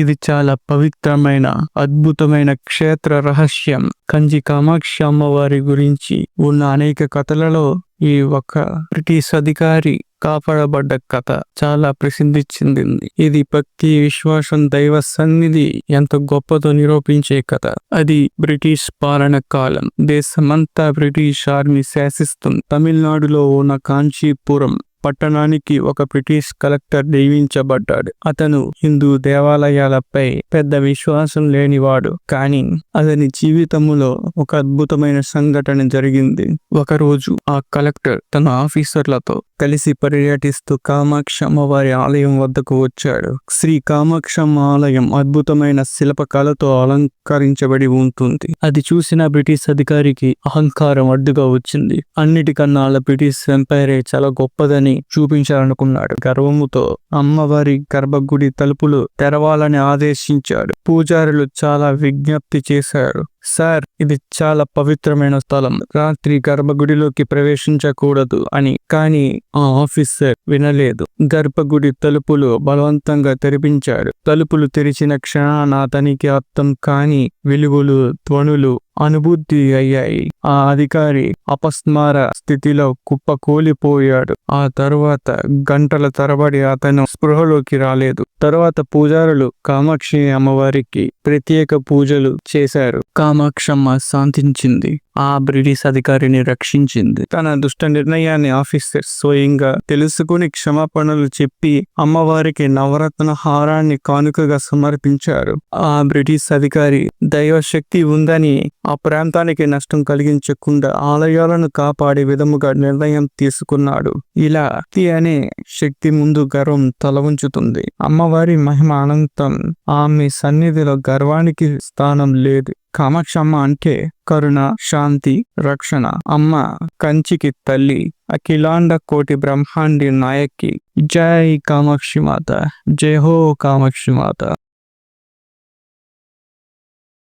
ఇది చాలా పవిత్రమైన అద్భుతమైన క్షేత్ర రహస్యం. కంచి కామాక్షి అమ్మవారి గురించి ఉన్న అనేక కథలలో ఈ ఒక బ్రిటిష్ అధికారి కాపాడబడ్డ కథ చాలా ప్రసిద్ధి చెందింది ఇది భక్తి విశ్వాసం దైవ సన్నిధి ఎంత గొప్పతో నిరూపించే కథ. అది బ్రిటిష్ పాలన కాలం. దేశమంతా బ్రిటిష్ ఆర్మీ శాసిస్తుంది. తమిళనాడులో ఉన్న కాంచీపురం పట్టణానికి ఒక బ్రిటిష్ కలెక్టర్ నియమించబడ్డాడు. అతను హిందూ దేవాలయాలపై పెద్ద విశ్వాసం లేనివాడు. కానీ అతని జీవితంలో ఒక అద్భుతమైన సంఘటన జరిగింది. ఒకరోజు ఆ కలెక్టర్ తన ఆఫీసర్లతో కలిసి పర్యటిస్తూ కామాక్షమ్మ అమ్మవారి ఆలయం వద్దకు వచ్చాడు. శ్రీ కామాక్షమ్మ ఆలయం అద్భుతమైన శిల్పకళతో అలంకరించబడి ఉంటుంది. అది చూసిన బ్రిటిష్ అధికారికి అహంకారం అడ్డుగా వచ్చింది. అన్నిటికన్నా బ్రిటిష్ ఎంపైరే చాలా గొప్పదని చూపించాలనుకున్నాడు. గర్వముతో అమ్మవారి గర్భగుడి తలుపులు తెరవాలని ఆదేశించాడు. పూజారులు చాలా విజ్ఞప్తి చేశారు. సార్ ఇది చాలా పవిత్రమైన స్థలం. రాత్రి గర్భగుడిలోకి ప్రవేశించకూడదు అని. కానీ ఆ ఆఫీసర్ వినలేదు. గర్భగుడి తలుపులు బలవంతంగా తెరిపించాడు. తలుపులు తెరిచిన క్షణాన అతనికి అర్థం కాని వెలుగులు ధ్వనులు అనుభూతి అయ్యాయి. ఆ అధికారి అపస్మార స్థితిలో కుప్పకూలిపోయాడు ఆ తరువాత గంటల తరబడి అతను స్పృహలోకి రాలేదు. తరువాత పూజారులు కామాక్షి అమ్మవారికి ప్రత్యేక పూజలు చేశారు. కామాక్షమ్మ శాంతించింది ఆ బ్రిటిష్ అధికారిని రక్షించింది. తన దుష్ట నిర్ణయాన్ని ఆఫీసర్ స్వయంగా తెలుసుకుని క్షమాపణలు చెప్పి అమ్మవారికి నవరత్న హారాన్ని కానుకగా సమర్పించారు. ఆ బ్రిటిష్ అధికారి దైవశక్తి ఉందని ఆ ప్రాంతానికి నష్టం కలిగించకుండా ఆలయాలను కాపాడే విధముగా నిర్ణయం తీసుకున్నాడు. ఇలా భక్తి అనే శక్తి ముందు గర్వం తల ఉంచుతుంది అమ్మవారి మహిమ అనంతం ఆమె సన్నిధిలో గర్వానికి స్థానం లేదు. కామాక్షమ్మ అంటే కరుణ శాంతి రక్షణ. అమ్మ కంచికి తల్లి అఖిలాండ కోటి బ్రహ్మాండి నాయకి. జై కామాక్షి మాత జై హో కామాక్షి మాత